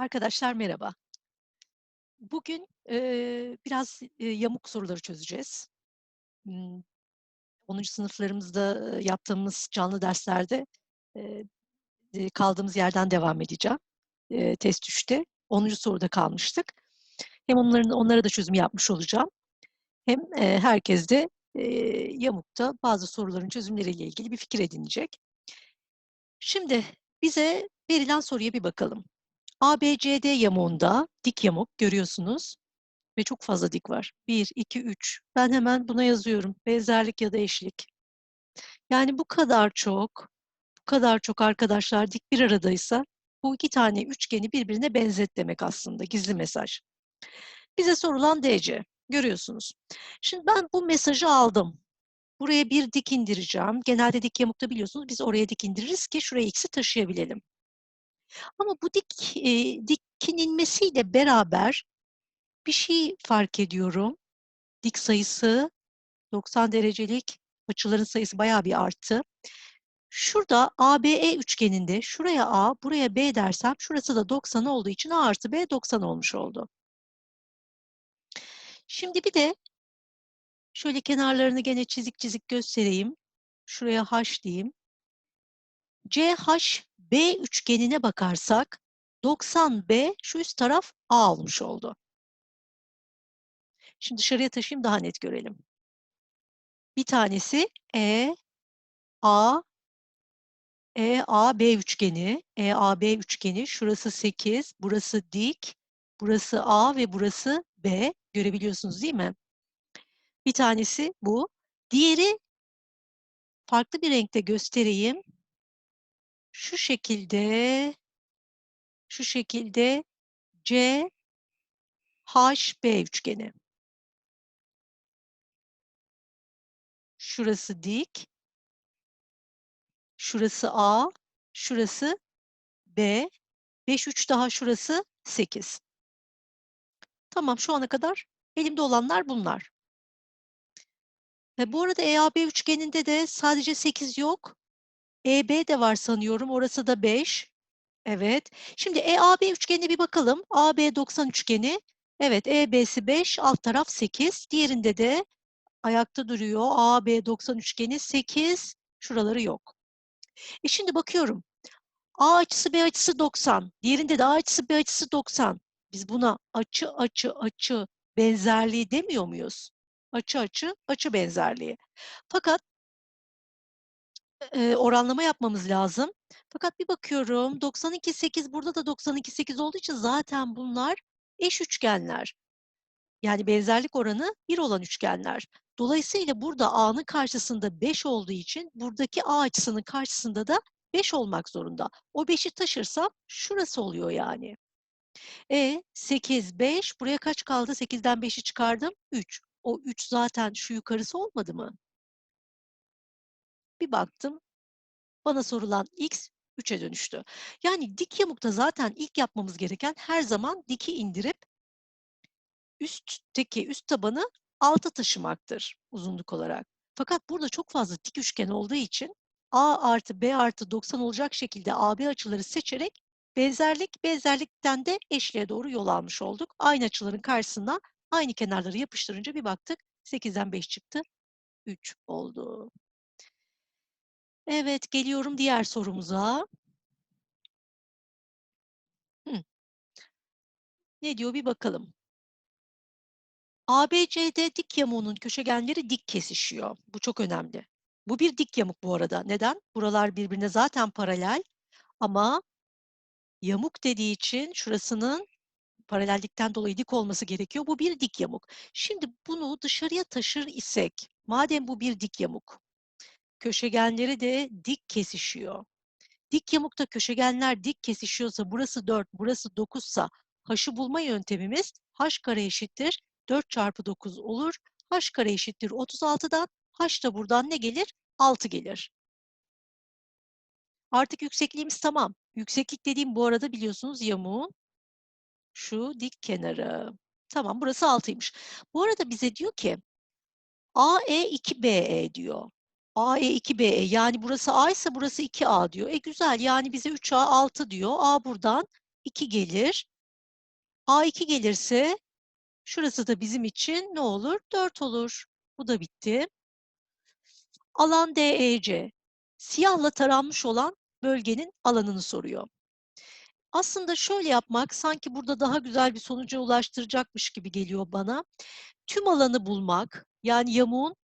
Arkadaşlar merhaba. Bugün, eee, biraz, eee, yamuk soruları çözeceğiz. Imm, 10'uncu sınıflarımızda, yaptığımız canlı derslerde, eee, kaldığımız yerden devam edeceğim. Eee, test 3'te 10'uncu soruda kalmıştık. Hem onların onlara da çözüm yapmış olacağım hem, eee, herkes de, eee, yamukta bazı soruların çözümleriyle ilgili bir fikir edinecek. Şimdi bize verilen soruya bir bakalım. ABCD yamuğunda dik yamuk görüyorsunuz ve çok fazla dik var. 1, 2, 3. Ben hemen buna yazıyorum. Benzerlik ya da eşlik. Yani bu kadar çok, bu kadar çok arkadaşlar dik bir aradaysa bu iki tane üçgeni birbirine benzet demek aslında. Gizli mesaj. Bize sorulan DC. Görüyorsunuz. Şimdi ben bu mesajı aldım. Buraya bir dik indireceğim. Genelde dik yamukta biliyorsunuz biz oraya dik indiririz ki şuraya x'i taşıyabilelim. Ama bu dik, eee, dikin inmesiyle beraber bir şey fark ediyorum. Dik sayısı 90 derecelik açıların sayısı bayağı bir arttı. Şurada ABE üçgeninde şuraya A, buraya B dersem şurası da 90 olduğu için A artı B 90 olmuş oldu. Şimdi bir de şöyle kenarlarını gene çizik çizik göstereyim. Şuraya H diyeyim. CHB üçgenine bakarsak 90B şu üst taraf A olmuş oldu. Şimdi dışarıya taşıyayım daha net görelim. Bir tanesi E, A, EAB üçgeni, EAB üçgeni, şurası 8, burası dik, burası A ve burası B. Görebiliyorsunuz değil mi? Bir tanesi bu. Diğeri farklı bir renkte göstereyim. Şu şekilde, şu şekilde C, HB üçgeni. Şurası dik. Şurası A, şurası B. 5, 3 daha şurası 8. Tamam şu ana kadar elimde olanlar bunlar. Ve bu arada EAB üçgeninde de sadece 8 yok. EB de var sanıyorum. Orası da 5. Evet. Şimdi EAB üçgenine bir bakalım. AB 90 üçgeni. Evet EB'si 5, alt taraf 8. Diğerinde de ayakta duruyor. AB 90 üçgeni 8. Şuraları yok. E şimdi bakıyorum. A açısı B açısı 90. Diğerinde de A açısı B açısı 90. Biz buna açı açı açı benzerliği demiyor muyuz? Açı açı açı benzerliği. Fakat e, oranlama yapmamız lazım. Fakat bir bakıyorum 92 8 burada da 92 8 olduğu için zaten bunlar eş üçgenler. Yani benzerlik oranı 1 olan üçgenler. Dolayısıyla burada A'nın karşısında 5 olduğu için buradaki A açısının karşısında da 5 olmak zorunda. O 5'i taşırsam şurası oluyor yani. E 8, 5. Buraya kaç kaldı? 8'den 5'i çıkardım. 3. O 3 zaten şu yukarısı olmadı mı? Bir baktım. Bana sorulan x 3'e dönüştü. Yani dik yamukta zaten ilk yapmamız gereken her zaman diki indirip üstteki üst tabanı alta taşımaktır uzunluk olarak. Fakat burada çok fazla dik üçgen olduğu için A artı B artı 90 olacak şekilde AB açıları seçerek benzerlik, benzerlikten de eşliğe doğru yol almış olduk. Aynı açıların karşısına aynı kenarları yapıştırınca bir baktık 8'den 5 çıktı. 3 oldu. Evet, geliyorum diğer sorumuza. Hı. Ne diyor bir bakalım. ABCD dik yamuğunun köşegenleri dik kesişiyor. Bu çok önemli. Bu bir dik yamuk bu arada. Neden? Buralar birbirine zaten paralel ama yamuk dediği için şurasının paralellikten dolayı dik olması gerekiyor. Bu bir dik yamuk. Şimdi bunu dışarıya taşır isek, madem bu bir dik yamuk, köşegenleri de dik kesişiyor. Dik yamukta köşegenler dik kesişiyorsa burası 4, burası 9 sa h'ı bulma yöntemimiz h kare eşittir 4 çarpı 9 olur. h kare eşittir 36'dan h da buradan ne gelir? 6 gelir. Artık yüksekliğimiz tamam. Yükseklik dediğim bu arada biliyorsunuz yamuğun şu dik kenarı. Tamam burası 6'ymış. Bu arada bize diyor ki AE 2BE diyor. AE 2BE yani burası A ise burası 2A diyor. E güzel yani bize 3A 6 diyor. A buradan 2 gelir. A2 gelirse şurası da bizim için ne olur? 4 olur. Bu da bitti. Alan DEC. Siyahla taranmış olan bölgenin alanını soruyor. Aslında şöyle yapmak sanki burada daha güzel bir sonuca ulaştıracakmış gibi geliyor bana. Tüm alanı bulmak, yani yamuğun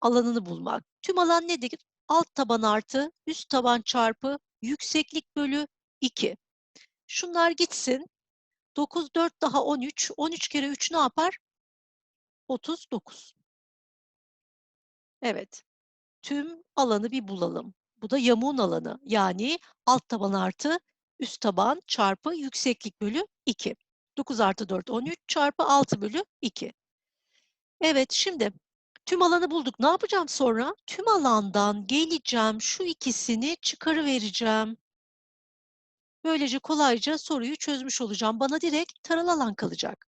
alanını bulmak. Tüm alan nedir? Alt taban artı üst taban çarpı yükseklik bölü 2. Şunlar gitsin. 9, 4 daha 13. 13 kere 3 ne yapar? 39. Evet. Tüm alanı bir bulalım. Bu da yamuğun alanı. Yani alt taban artı üst taban çarpı yükseklik bölü 2. 9 artı 4, 13 çarpı 6 bölü 2. Evet, şimdi tüm alanı bulduk. Ne yapacağım sonra? Tüm alandan geleceğim, şu ikisini çıkarıvereceğim. Böylece kolayca soruyu çözmüş olacağım. Bana direkt taralı alan kalacak.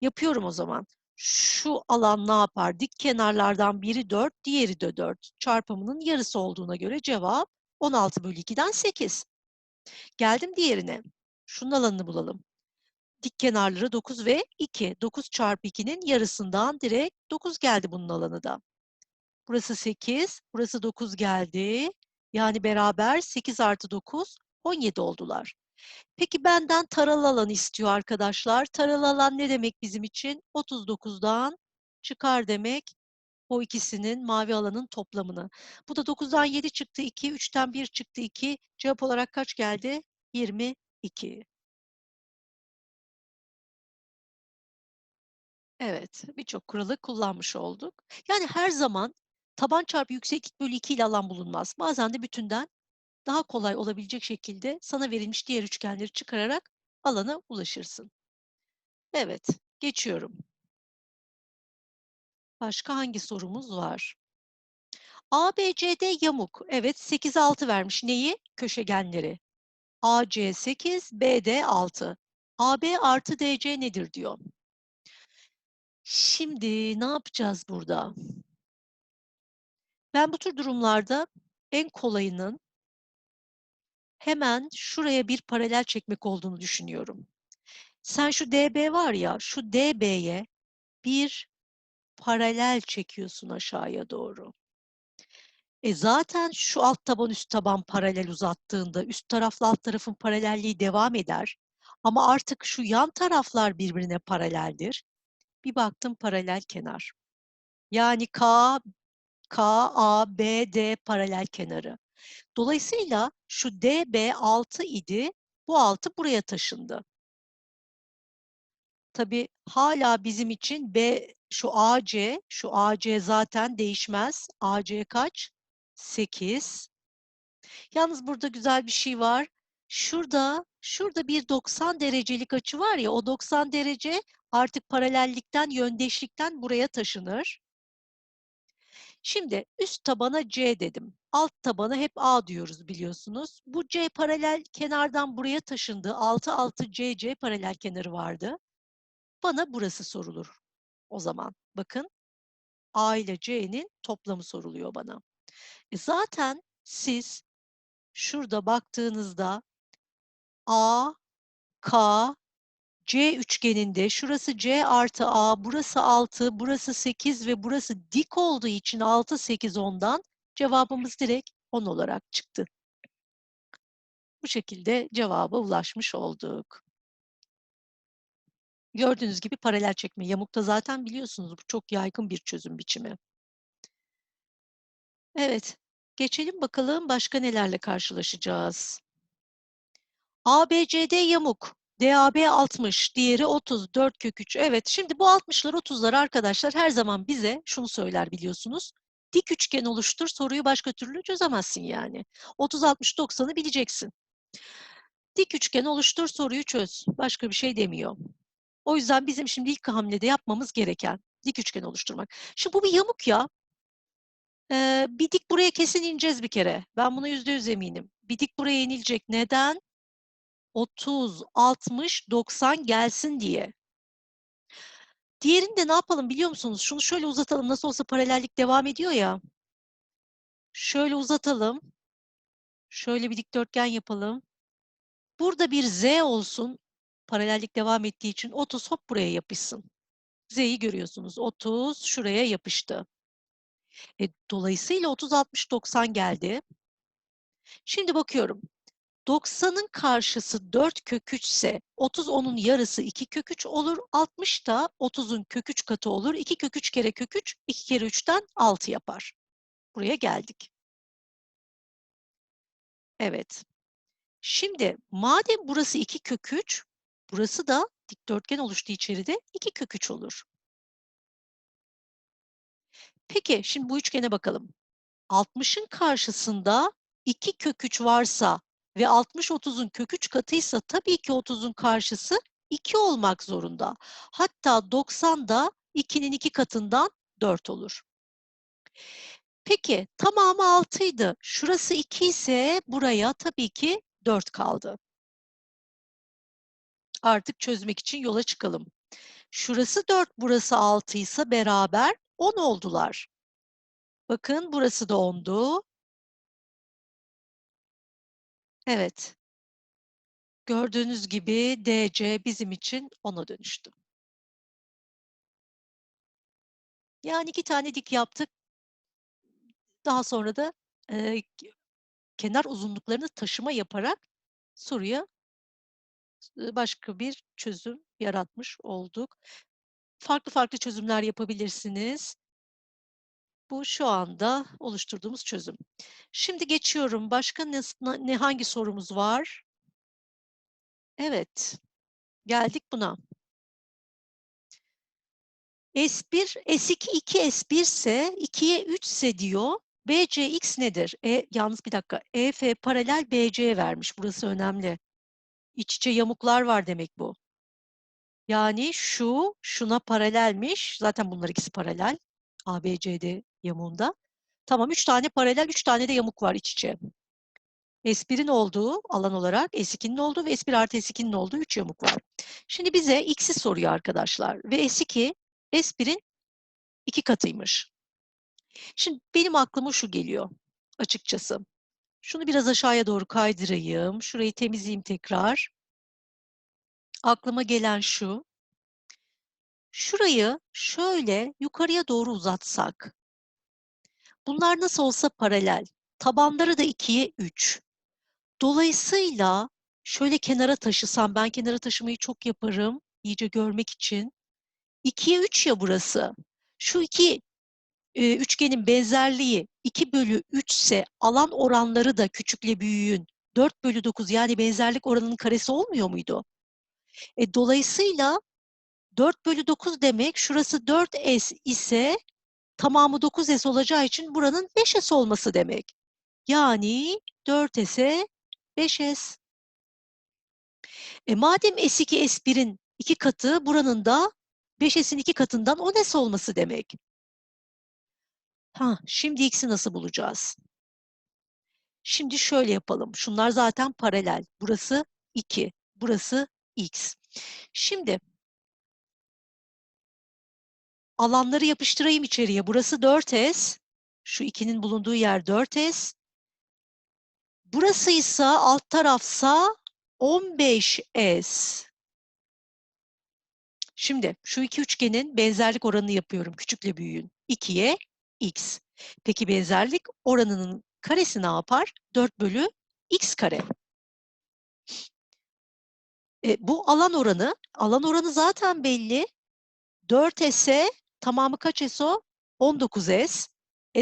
Yapıyorum o zaman. Şu alan ne yapar? Dik kenarlardan biri 4, diğeri de 4. Çarpımının yarısı olduğuna göre cevap 16 bölü 2'den 8. Geldim diğerine. Şunun alanını bulalım. Dik kenarları 9 ve 2. 9 çarpı 2'nin yarısından direkt 9 geldi bunun alanı da. Burası 8, burası 9 geldi. Yani beraber 8 artı 9, 17 oldular. Peki benden taralı alan istiyor arkadaşlar. Taralı alan ne demek bizim için? 39'dan çıkar demek o ikisinin mavi alanın toplamını. Bu da 9'dan 7 çıktı 2, 3'ten 1 çıktı 2. Cevap olarak kaç geldi? 22. Evet, birçok kuralı kullanmış olduk. Yani her zaman taban çarpı yükseklik bölü 2 ile alan bulunmaz. Bazen de bütünden daha kolay olabilecek şekilde sana verilmiş diğer üçgenleri çıkararak alana ulaşırsın. Evet, geçiyorum. Başka hangi sorumuz var? ABCD yamuk. Evet, 8, 6 vermiş. Neyi? Köşegenleri. AC 8, BD 6. AB artı DC nedir diyor. Şimdi ne yapacağız burada? Ben bu tür durumlarda en kolayının hemen şuraya bir paralel çekmek olduğunu düşünüyorum. Sen şu DB var ya, şu DB'ye bir paralel çekiyorsun aşağıya doğru. E zaten şu alt taban üst taban paralel uzattığında üst tarafla alt tarafın paralelliği devam eder. Ama artık şu yan taraflar birbirine paraleldir. Bir baktım paralel kenar. Yani K, K, A, B, D paralel kenarı. Dolayısıyla şu DB 6 idi. Bu 6 buraya taşındı. Tabii hala bizim için B şu AC, şu AC zaten değişmez. AC kaç? 8. Yalnız burada güzel bir şey var. Şurada, şurada bir 90 derecelik açı var ya, o 90 derece artık paralellikten, yöndeşlikten buraya taşınır. Şimdi üst tabana C dedim. Alt tabana hep A diyoruz biliyorsunuz. Bu C paralel kenardan buraya taşındı. 6 6 C C paralel kenarı vardı. Bana burası sorulur. O zaman bakın A ile C'nin toplamı soruluyor bana. E zaten siz şurada baktığınızda A, K, C üçgeninde şurası C artı A, burası 6, burası 8 ve burası dik olduğu için 6, 8, 10'dan cevabımız direkt 10 olarak çıktı. Bu şekilde cevaba ulaşmış olduk. Gördüğünüz gibi paralel çekme. Yamukta zaten biliyorsunuz bu çok yaygın bir çözüm biçimi. Evet, geçelim bakalım başka nelerle karşılaşacağız. ABCD yamuk. DAB 60, diğeri 30, 4 kök 3. Evet, şimdi bu 60'lar 30'lar arkadaşlar her zaman bize şunu söyler biliyorsunuz. Dik üçgen oluştur, soruyu başka türlü çözemezsin yani. 30, 60, 90'ı bileceksin. Dik üçgen oluştur, soruyu çöz. Başka bir şey demiyor. O yüzden bizim şimdi ilk hamlede yapmamız gereken dik üçgen oluşturmak. Şimdi bu bir yamuk ya. Ee, bir dik buraya kesin ineceğiz bir kere. Ben buna yüzde yüz eminim. Bir dik buraya inilecek. Neden? 30, 60, 90 gelsin diye. Diğerini de ne yapalım biliyor musunuz? Şunu şöyle uzatalım. Nasıl olsa paralellik devam ediyor ya. Şöyle uzatalım. Şöyle bir dikdörtgen yapalım. Burada bir Z olsun, paralellik devam ettiği için 30 hop buraya yapışsın. Z'yi görüyorsunuz. 30 şuraya yapıştı. E, dolayısıyla 30, 60, 90 geldi. Şimdi bakıyorum. 90'ın karşısı 4 kök 3 ise 30 onun yarısı 2 kök 3 olur. 60 da 30'un kök 3 katı olur. 2 kök 3 kere kök 3, 2 kere 3'ten 6 yapar. Buraya geldik. Evet. Şimdi madem burası 2 kök 3, burası da dikdörtgen oluştu içeride 2 kök 3 olur. Peki şimdi bu üçgene bakalım. 60'ın karşısında 2 kök 3 varsa ve 60 30'un kök 3 katıysa tabii ki 30'un karşısı 2 olmak zorunda. Hatta 90 da 2'nin 2 katından 4 olur. Peki tamamı 6 idi. Şurası 2 ise buraya tabii ki 4 kaldı. Artık çözmek için yola çıkalım. Şurası 4, burası 6 ise beraber 10 oldular. Bakın burası da 10'du. Evet. Gördüğünüz gibi DC bizim için 10'a dönüştü. Yani iki tane dik yaptık. Daha sonra da e, kenar uzunluklarını taşıma yaparak soruya başka bir çözüm yaratmış olduk. Farklı farklı çözümler yapabilirsiniz. Bu şu anda oluşturduğumuz çözüm. Şimdi geçiyorum. Başka ne, ne hangi sorumuz var? Evet. Geldik buna. S1, S2 2 S1 ise 2'ye 3 ise diyor. BCX nedir? E, yalnız bir dakika. EF paralel BC vermiş. Burası önemli. İç içe yamuklar var demek bu. Yani şu, şuna paralelmiş. Zaten bunlar ikisi paralel. ABCD yamuğunda. Tamam, üç tane paralel, üç tane de yamuk var iç içe. S1'in olduğu alan olarak S2'nin olduğu ve S1 artı S2'nin olduğu üç yamuk var. Şimdi bize X'i soruyor arkadaşlar. Ve S2, S1'in iki katıymış. Şimdi benim aklıma şu geliyor açıkçası. Şunu biraz aşağıya doğru kaydırayım. Şurayı temizleyeyim tekrar. Aklıma gelen şu. Şurayı şöyle yukarıya doğru uzatsak. Bunlar nasıl olsa paralel. Tabanları da 2'ye 3. Dolayısıyla şöyle kenara taşısam, ben kenara taşımayı çok yaparım iyice görmek için. 2'ye 3 ya burası. Şu iki e, üçgenin benzerliği 2 bölü 3 ise alan oranları da küçükle büyüğün 4 bölü 9 yani benzerlik oranının karesi olmuyor muydu? E, dolayısıyla 4 bölü 9 demek şurası 4S ise tamamı 9S olacağı için buranın 5S olması demek. Yani 4S'e 5S. E madem S2 S1'in iki katı buranın da 5S'in iki katından 10S olması demek. Ha, şimdi X'i nasıl bulacağız? Şimdi şöyle yapalım. Şunlar zaten paralel. Burası 2, burası X. Şimdi alanları yapıştırayım içeriye. Burası 4S. Şu 2'nin bulunduğu yer 4S. Burası ise alt tarafsa 15S. Şimdi şu iki üçgenin benzerlik oranını yapıyorum küçükle büyüğün. 2'ye x. Peki benzerlik oranının karesi ne yapar? 4 bölü x kare. E, bu alan oranı, alan oranı zaten belli. 4s'e tamamı kaç s o? 19s.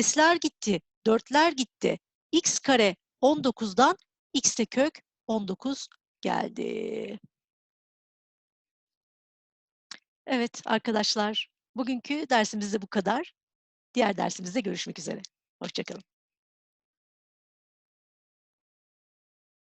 S'ler gitti, 4'ler gitti. x kare 19'dan x de kök 19 geldi. Evet arkadaşlar, bugünkü dersimizde bu kadar. Diğer dersimizde görüşmek üzere. Hoşçakalın.